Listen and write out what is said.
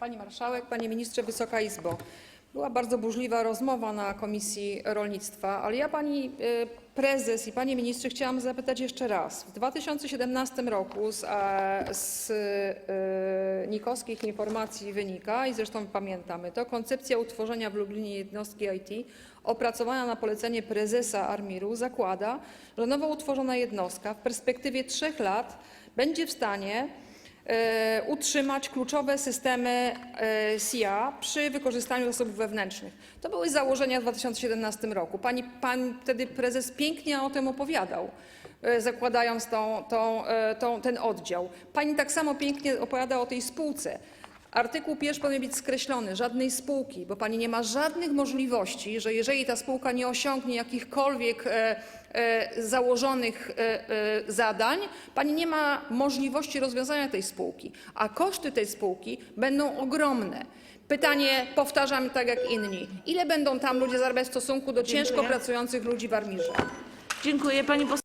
Pani Marszałek, Panie Ministrze, Wysoka Izbo. Była bardzo burzliwa rozmowa na Komisji Rolnictwa, ale ja Pani y, Prezes i Panie Ministrze chciałam zapytać jeszcze raz. W 2017 roku z, e, z y, nikowskich informacji wynika, i zresztą pamiętamy to, koncepcja utworzenia w Lublinie jednostki IT opracowana na polecenie prezesa Armiru zakłada, że nowo utworzona jednostka w perspektywie trzech lat będzie w stanie e, utrzymać kluczowe systemy e, SIA przy wykorzystaniu zasobów wewnętrznych. To były założenia w 2017 roku. Pani, pan wtedy prezes pięknie o tym opowiadał, e, zakładając tą, tą, e, tą, ten oddział. Pani tak samo pięknie opowiada o tej spółce. Artykuł pierwszy powinien być skreślony, żadnej spółki, bo pani nie ma żadnych możliwości, że jeżeli ta spółka nie osiągnie jakichkolwiek e, e, założonych e, zadań, pani nie ma możliwości rozwiązania tej spółki, a koszty tej spółki będą ogromne. Pytanie powtarzam tak jak inni. Ile będą tam ludzie zarabiać w stosunku do ciężko pracujących ludzi w Armirze? Dziękuję. Pani poseł